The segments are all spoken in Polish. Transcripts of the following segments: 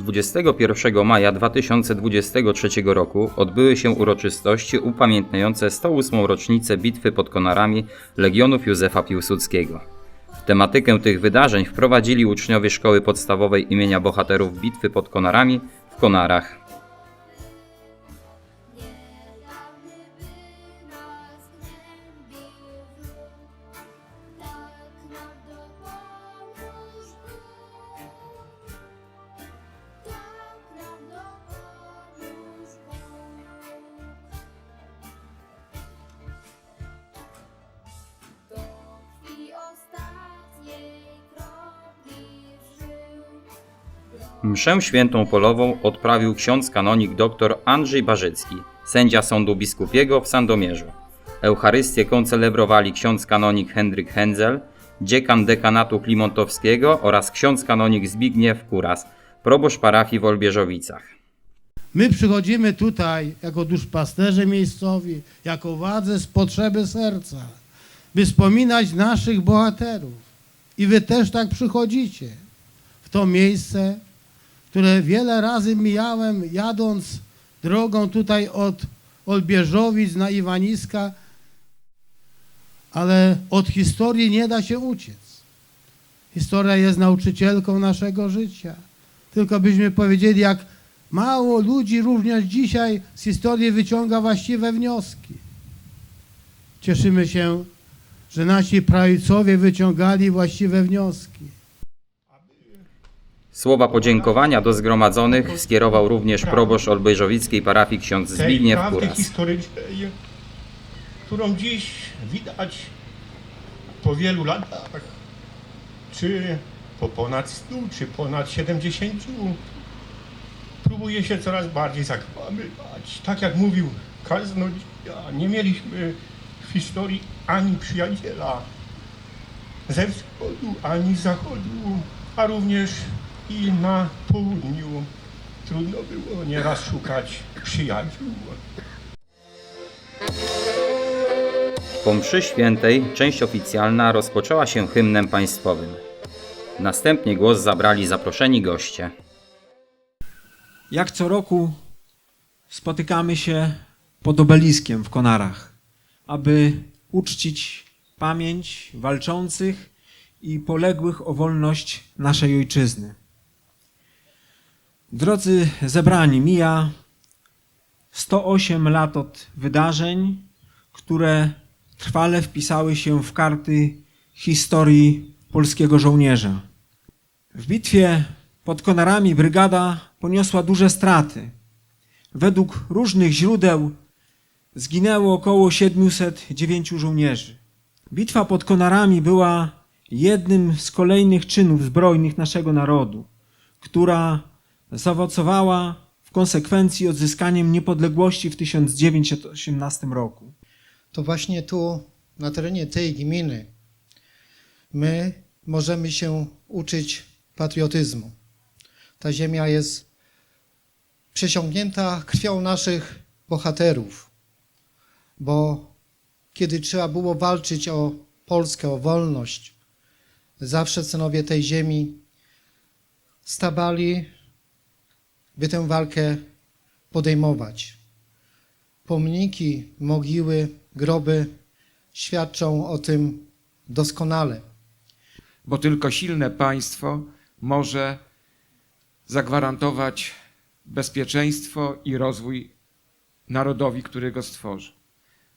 21 maja 2023 roku odbyły się uroczystości upamiętniające 108. rocznicę bitwy pod Konarami Legionów Józefa Piłsudskiego. W tematykę tych wydarzeń wprowadzili uczniowie szkoły podstawowej imienia bohaterów bitwy pod Konarami w Konarach. Mszę świętą polową odprawił ksiądz kanonik dr Andrzej Barzycki, sędzia sądu biskupiego w Sandomierzu. Eucharystię koncelebrowali ksiądz kanonik Henryk Henzel, dziekan dekanatu klimontowskiego oraz ksiądz kanonik Zbigniew Kuras, proboszcz parafii w Olbieżowicach. My przychodzimy tutaj jako duszpasterze miejscowi, jako władze z potrzeby serca, by wspominać naszych bohaterów. I wy też tak przychodzicie w to miejsce, które wiele razy mijałem, jadąc drogą tutaj od Olbieżowic na Iwaniska, ale od historii nie da się uciec. Historia jest nauczycielką naszego życia. Tylko byśmy powiedzieli, jak mało ludzi również dzisiaj z historii wyciąga właściwe wnioski. Cieszymy się, że nasi prawicowie wyciągali właściwe wnioski. Słowa podziękowania do zgromadzonych skierował również proboszcz olbieżowickiej parafii ksiądz Zbigniew prawdy Kuras. historycznej, którą dziś widać po wielu latach, czy po ponad 100, czy ponad 70, próbuje się coraz bardziej zakłamywać. Tak jak mówił kaznodzieja, nie mieliśmy w historii ani przyjaciela ze wschodu, ani z zachodu, a również i na południu trudno było nieraz szukać przyjaciół. Po mszy świętej część oficjalna rozpoczęła się hymnem państwowym. Następnie głos zabrali zaproszeni goście. Jak co roku spotykamy się pod obeliskiem w Konarach, aby uczcić pamięć walczących i poległych o wolność naszej ojczyzny. Drodzy zebrani, mija 108 lat od wydarzeń, które trwale wpisały się w karty historii polskiego żołnierza. W bitwie pod Konarami brygada poniosła duże straty. Według różnych źródeł zginęło około 709 żołnierzy. Bitwa pod Konarami była jednym z kolejnych czynów zbrojnych naszego narodu, która zaowocowała w konsekwencji odzyskaniem niepodległości w 1918 roku. to właśnie tu, na terenie tej gminy, my możemy się uczyć patriotyzmu. Ta ziemia jest przesiągnięta krwią naszych bohaterów, bo kiedy trzeba było walczyć o Polskę, o wolność, zawsze synowie tej ziemi stawali, by tę walkę podejmować. Pomniki, mogiły, groby świadczą o tym doskonale. bo tylko silne państwo może zagwarantować bezpieczeństwo i rozwój narodowi, który go stworzy.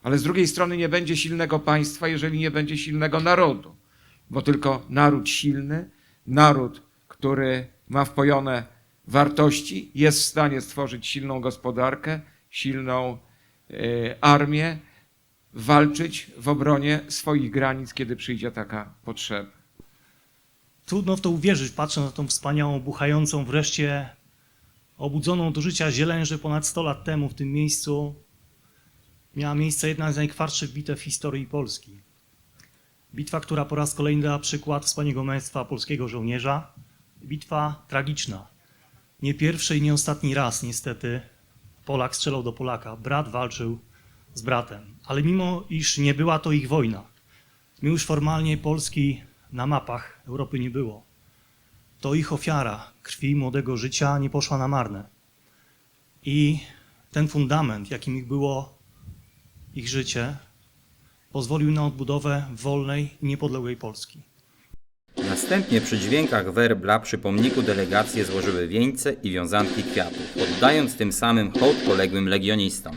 Ale z drugiej strony nie będzie silnego państwa, jeżeli nie będzie silnego narodu, bo tylko naród silny, naród, który ma wpojone wartości, jest w stanie stworzyć silną gospodarkę, silną e, armię, walczyć w obronie swoich granic, kiedy przyjdzie taka potrzeba. Trudno w to uwierzyć, patrząc na tą wspaniałą, buchającą, wreszcie obudzoną do życia zieleń, że ponad 100 lat temu w tym miejscu miała miejsce jedna z najkwardszych bitew w historii Polski. Bitwa, która po raz kolejny dała przykład wspaniałego męstwa polskiego żołnierza. Bitwa tragiczna. Nie pierwszy i nie ostatni raz, niestety, Polak strzelał do Polaka. Brat walczył z bratem. Ale mimo iż nie była to ich wojna, my już formalnie Polski na mapach Europy nie było. to ich ofiara krwi młodego życia nie poszła na marne. I ten fundament, jakim ich było ich życie, pozwolił na odbudowę wolnej i niepodległej Polski. Następnie przy dźwiękach werbla przy pomniku delegacje złożyły wieńce i wiązanki kwiatów, oddając tym samym hołd poległym legionistom.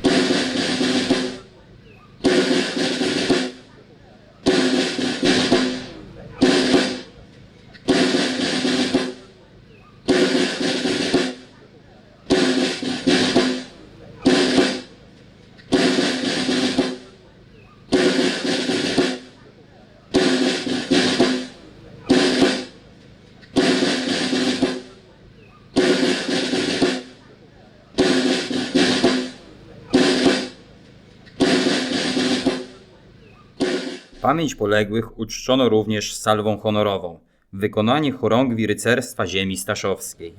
Pamięć poległych uczczono również salwą honorową w wykonaniu chorągwi rycerstwa ziemi staszowskiej.